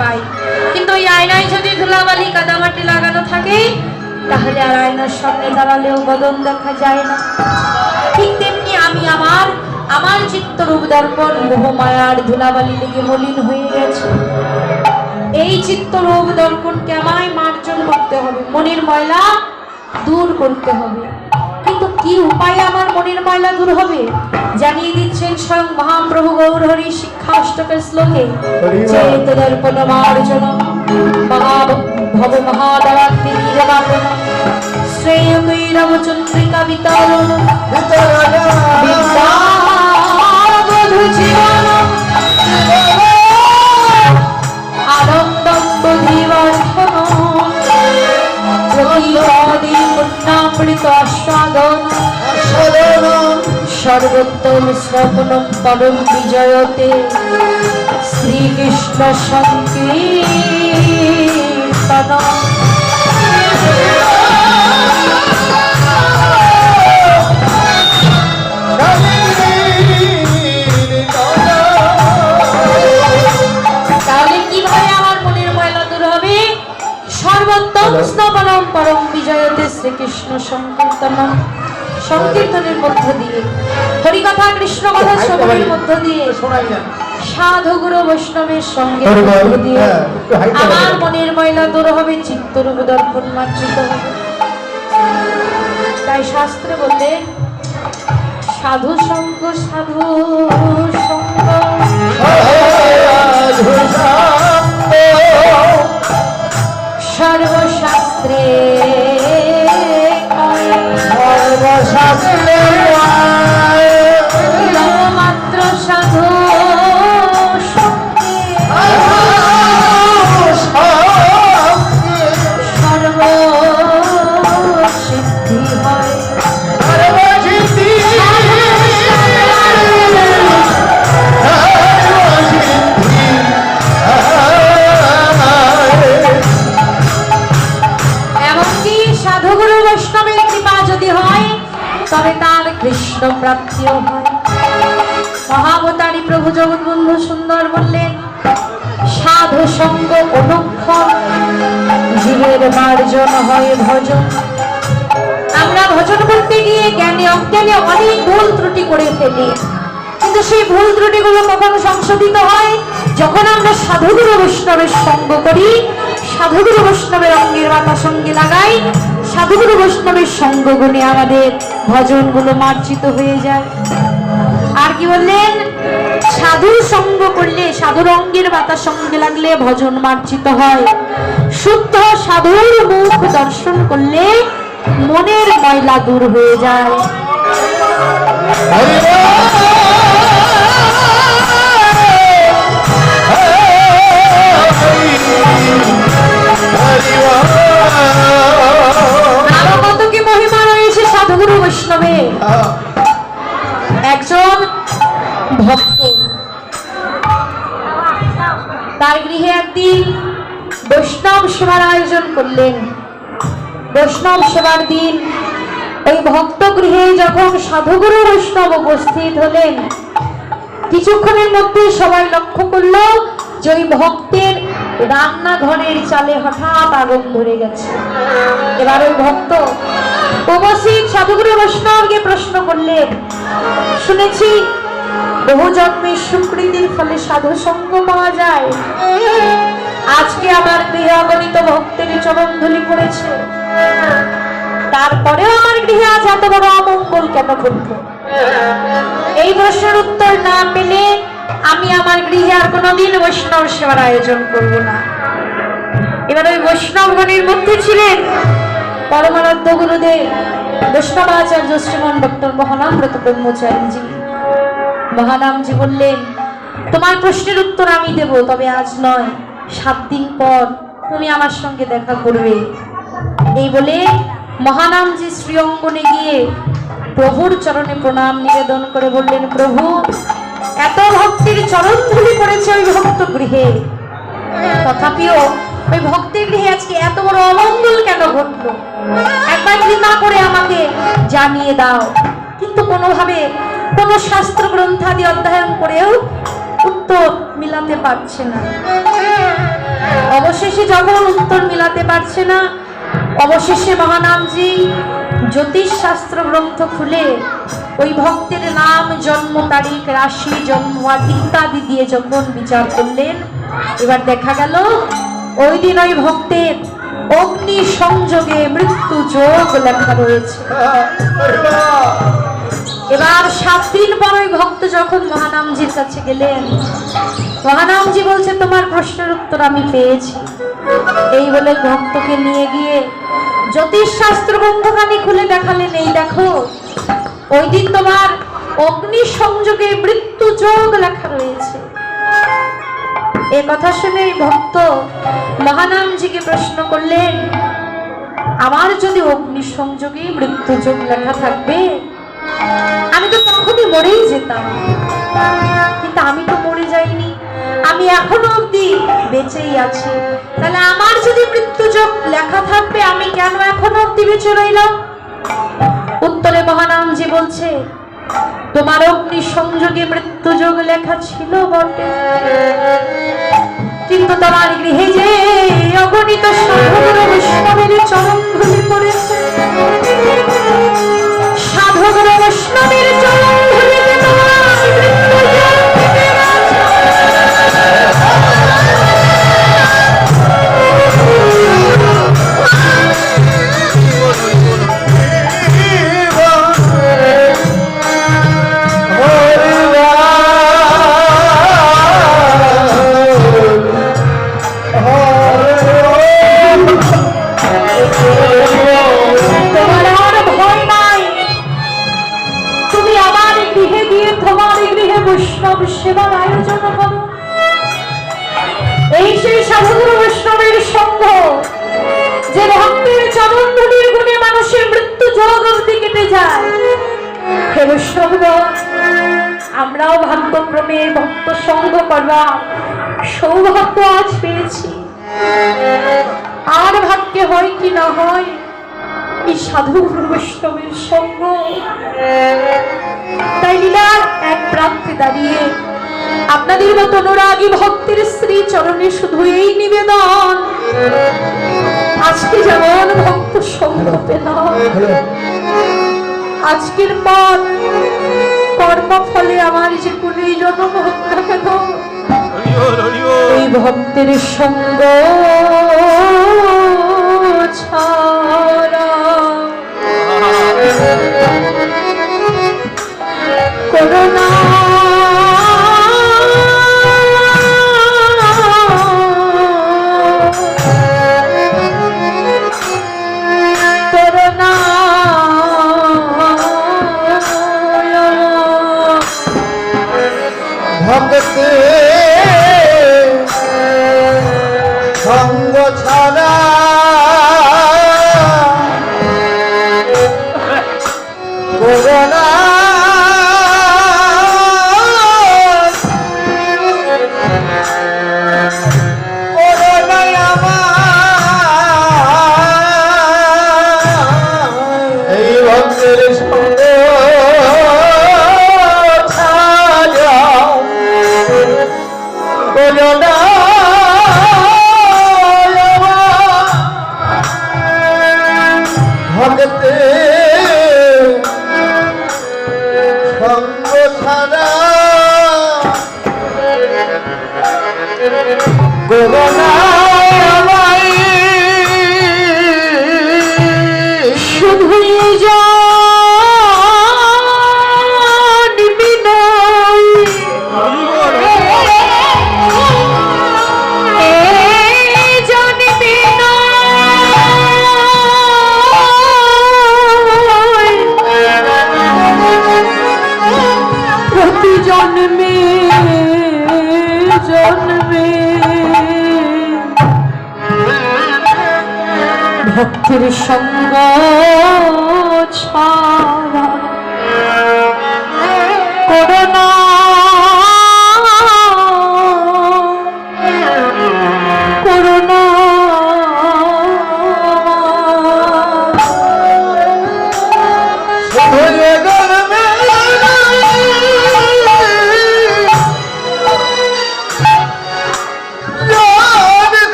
পাই। কিন্তু ওই আয়নায় যদি ধুলাবালি, কাদামাটি লাগানো থাকে, তাহলে আর আয়নার সামনে দাঁড়ালেও বদন দেখা যায় না। ঠিক তেমনি আমি আমার আমার চিত্তরূপ দর্পণ মোহমায়ার ধুলাবালি লেগে মলিন হয়ে গেছে। এই চিত্তরূপ দর্পণকে আমায় মার্জন করতে হবে, মনের ময়লা দূর করতে হবে। কি উপায়ে আমার মনের ময়লা দূর হবে? জানিয়ে দিচ্ছেন স্বয়ং মহাপ্রভু গৌরহরি শিক্ষা অষ্টকের শ্লোকে। চেত দর্পণ মার্জন মহা ভব মহাদরাগ্নি নিরবাপন বিতরণ আস্বাদন সর্বোত্তম শ্রবণম পরম বিজয়তে। শ্রীকৃষ্ণ সংকীর্তন তাহলে কীভাবে আমার দূর হবে? সর্বোত্তম স্নপনম পরম বিজয়তে শ্রীকৃষ্ণ সংকীর্তনম। সংকীর্তনের মধ্য দিয়ে। শ্রবণের মধ্য দিয়ে সাধু গুরু বৈষ্ণবের সঙ্গে হ্যাঁ, আমার মনের ময়লা দূর হবে চিত্তরূপ দর্পণ মার্জিত হবে। তাই শাস্ত্রে বললে সাধু সঙ্গ সাধু সঙ্গ। সর্বশাস্ত্রে মাত্র সাধুগুরু বৈষ্ণবের কৃপা যদি হয় তবে তার কৃষ্ণ প্রাপ্তিও হয়। প্রভু জগৎবন্ধু সুন্দর বললেন সাধু সঙ্গ অনুক্ষণ জীবের মার্জন হয় ভজন। আমরা ভজন করতে গিয়ে জ্ঞানে অজ্ঞানে অনেক ভুল ত্রুটি করে ফেলি। কিন্তু সেই ভুল ত্রুটিগুলো কখন সংশোধিত হয়? যখন আমরা সাধুগুরু বৈষ্ণবের সঙ্গ করি, সাধুগুরু বৈষ্ণবের অঙ্গের মাথা সঙ্গে লাগাই, সাধুগুরু বৈষ্ণবের সঙ্গ গুণে আমাদের ভজনগুলো মার্জিত হয়ে যায়। আর কি বললেন? সাধুর সঙ্গ করলে সাধুর অঙ্গের বাতার সঙ্গে লাগলে ভজন মার্জিত হয়। শুদ্ধ সাধুর মুখ দর্শন করলে মনের ময়লা দূর হয়ে যায়। কত কি মহিমা রয়েছে সাধুগুরু বৈষ্ণবে? গৃহে বৈষ্ণব সেবার আয়োজন করলেন। বৈষ্ণব সেবার দিন ওই ভক্ত গৃহে যখন সাধুগুরু বৈষ্ণব উপস্থিত হলেন, কিছুক্ষণের মধ্যে সবাই লক্ষ্য করল যে ওই ভক্তের রান্নাঘরের চালে হঠাৎ আগুন ধরে গেছে। এবার ওই ভক্ত উপস্থিত সাধুগুরু বৈষ্ণবকে প্রশ্ন করলেন, শুনেছি বহু জন্মের সুকৃতির ফলে সাধু সঙ্গ পাওয়া যায়। আজকে আমার গৃহে অগণিত ভক্তের তারপরেও আমার গৃহে আজ এত বড় অমঙ্গল কেন ঘটল? এই প্রশ্নের উত্তর না পেলে আমি আমার গৃহে আর কোনোদিন বৈষ্ণব সেবার আয়োজন করব না। এবার ওই বৈষ্ণবগণের মধ্যে ছিলেন পরমানন্দ গুরুদেব, বৈষ্ণবাচার্য শ্রীমান ডক্টর মহানামব্রত ব্রহ্মচারীজি। মহানামজি বললেন, তোমার প্রশ্নের উত্তর আমি দেব, তবে আজ নয়, সাত দিন পর তুমি আমার সঙ্গে দেখা করবে। এই বলে মহানামজি শ্রীঅঙ্গনে গিয়ে প্রভুর চরণে প্রণাম নিবেদন করে বললেন, প্রভু, এত ভক্তির চরণ ধুলি করেছে ওই ভক্ত গৃহে। তথাপিও ওই ভক্তের গৃহে আজকে এত বড় অমঙ্গল কেন ঘটলো? একবার কৃপা করে আমাকে জানিয়ে দাও। কিন্তু কোনোভাবে কোনো শাস্ত্র গ্রন্থাদি অধ্যয়ন করেও উত্তর মিলাতে পারছে না। অবশেষে যখন উত্তর মিলাতে পারছে না, অবশেষে মহানামজি জ্যোতিষ শাস্ত্র গ্রন্থ খুলে ওই ভক্তের নাম, জন্ম তারিখ, রাশি, জন্ম ইত্যাদি দিয়ে যখন বিচার করলেন, এবার দেখা গেল ওই দিন ওই ভক্তের অগ্নি সংযোগে মৃত্যু যোগ লেখা রয়েছে। এবার সাত দিন পর ওই ভক্ত যখন মহানামজির কাছে গেলেন, মহানামজি বলছে, তোমার প্রশ্নের উত্তর আমি পেয়েছি। এই বলে ভক্তকে নিয়ে গিয়ে জ্যোতিষ শাস্ত্র গ্রন্থখানি খুলে দেখালেন, এই দেখো, ওই দিন তোমার অগ্নি সংযোগে মৃত্যু যোগ লেখা রয়েছে। এ কথা শুনে ভক্ত মহানামজিকে প্রশ্ন করলেন, আমার যদি অগ্নি সংযোগে মৃত্যু যোগ লেখা থাকবে আমি তো তখনই মরেই যেতাম। কিন্তু আমি তো মরে যাইনি। আমি এখনও অবধি বেঁচেই আছি। তাহলে আমার যদি মৃত্যুযোগ লেখা থাকবে, আমি কেন এখনও অবধি বেঁচে রইলাম? উত্তরে মহানামজি বলছে, তোমার অগ্নি সংযোগে মৃত্যুযোগ লেখা ছিল বটে। কিন্তু তোমার গৃহে যে অগণিত বৈষ্ণবের চরণ ধুলি পড়েছে সাধুগুরু বৈষ্ণবের বৈষ্ণবগণ, আমরাও ভাগ্যক্রমে ভক্ত সঙ্গ করবার সৌভাগ্য আজ পেয়েছি। আর ভাগ্যে হয় কি না হয় এই সাধু বৈষ্ণবের সঙ্গ। তাই লীলার এক প্রান্তে দাঁড়িয়ে আপনাদের মতো অনুরাগী ভক্তের শ্রী চরণে শুধু এই নিবেদন। আজকে যেমন ভক্ত সঙ্গ পেলাম আজকের পর কর্মফলে আমার যে কোনো জন্ম হোক না কেন এই ভক্তের সঙ্গ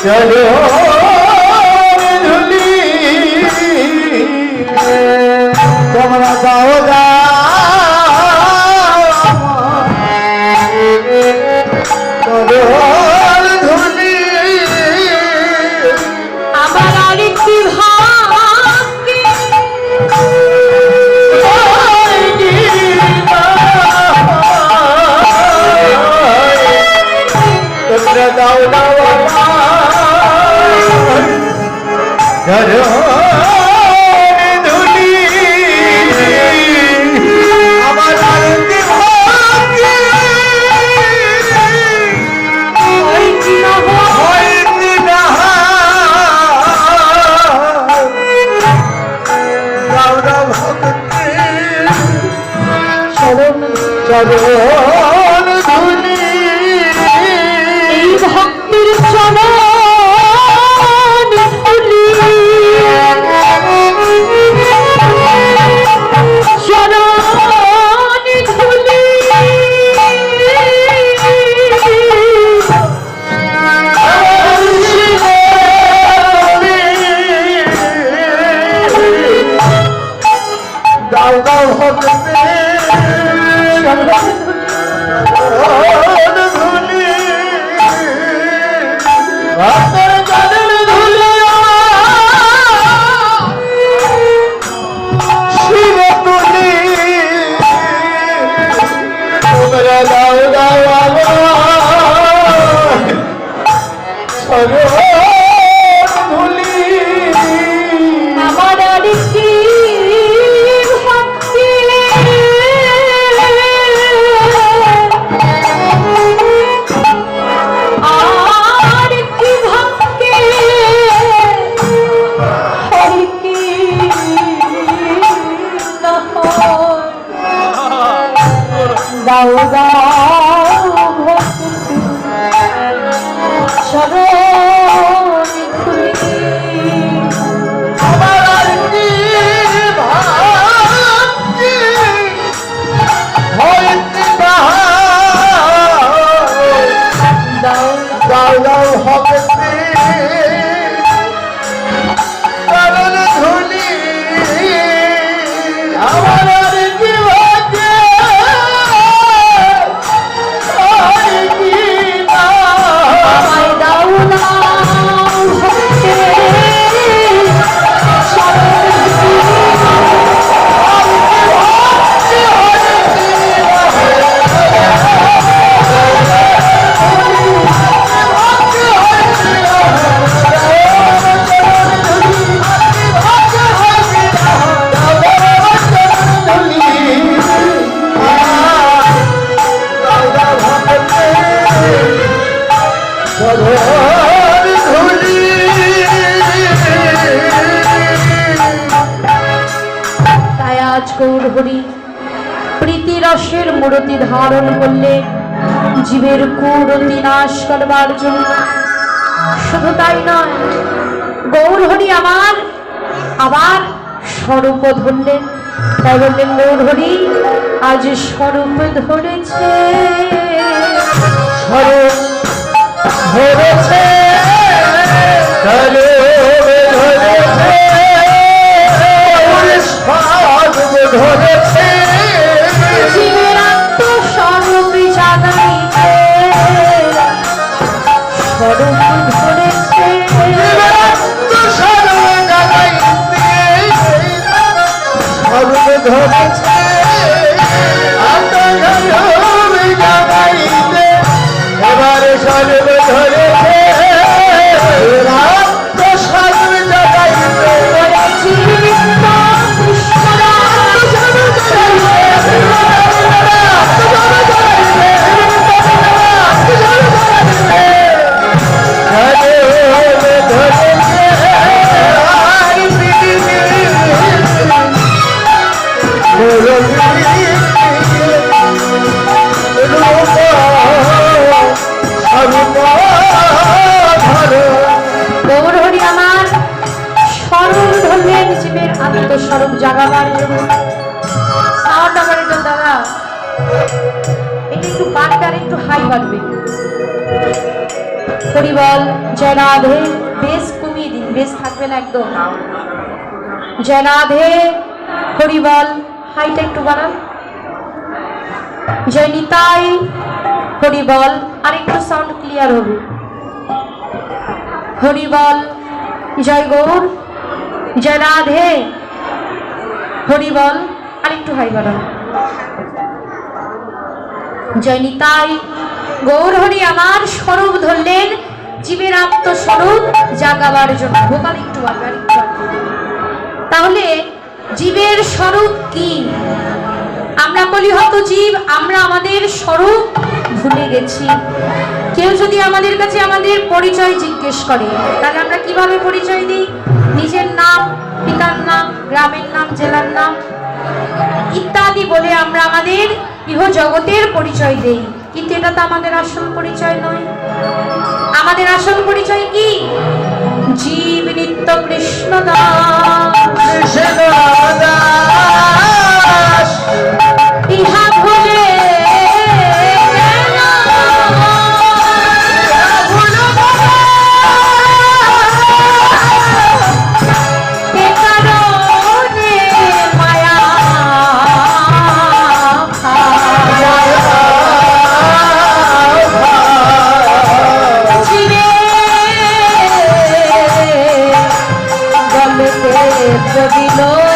চলো তোমরা দাও গা 감사합니다. বিশ্বাসের মূরতি ধারণ করলে জীবের কুরতি নাশ করবার জন্য। শুধু তাই নয়, গৌরহরি আমার আবার স্বরূপ ধরলেন তাই বললেন গৌরহরি আজ স্বরূপ ধরেছে। স্বরূপ ধরেছে ধরেছে। জয় বেশ কমিয়ে দিন বেশ থাকবে না একদম। জয় রাধে হরিবল হাইটা একটু বাড়ান। জয় নিতাই হরিবল, আর একটু সাউন্ড ক্লিয়ার হবে। হরিবল, জয় গৌর। জয় রাধে হরিবল, আর একটু হাই বাড়ান। জয় গৌর হরি আমার স্বরূপ ধরলেন। জীবের আত্মস্বরূপ জাগাবার জন্য। ভোকাল একটু একটু তাহলে জীবের স্বরূপ কি? আমরা বলি হত জীব, আমরা আমাদের স্বরূপ ভুলে গেছি। কেউ যদি আমাদের কাছে আমাদের পরিচয় জিজ্ঞেস করে, তাহলে আমরা কীভাবে পরিচয় দিই? নিজের নাম, পিতার নাম, গ্রামের নাম, জেলার নাম ইত্যাদি বলে আমরা আমাদের ইহ জগতের পরিচয় দেই। কিন্তু এটা তো আমাদের আসল পরিচয় নয়। আমাদের আসল পরিচয় কি? জীব নিত্য কৃষ্ণ দাস। দিল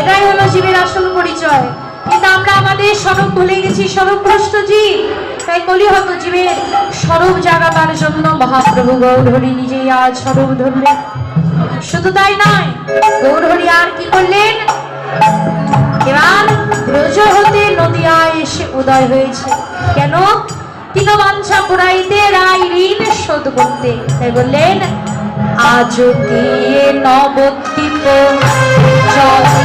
এটাই হলো জীবের আসল পরিচয়। কিন্তু আমরা আমাদের স্বরূপ ভুলে গেছি, স্বরূপ ভ্রষ্ট জীব। তাই কলিহত জীবের স্বরূপ জাগাবার জন্য মহাপ্রভু গৌরহরি নিজেই আজ স্বরূপ ধরলেন। শুধু তাই নয়, গৌরহরি আর কি করলেন? এবার ব্রজ হতে নদিয়ায় এসে উদয় হয়েছে। কেন? তিন বাঞ্ছা পুরাইতে রায় ঋণ শোধ করতে। তাই বললেন আজ দিয়ে নবদ্বীপ চন্দ্র। চাঁদের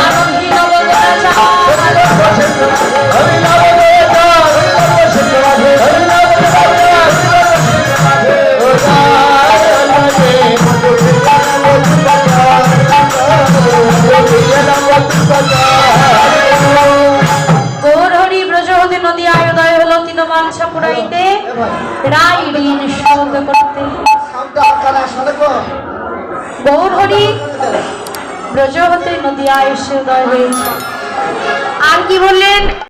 রাই ঋণ শোধ করতে। গৌর হরি ব্রজ হতে নদী আয়ুষ উদয় আর কি বললেন?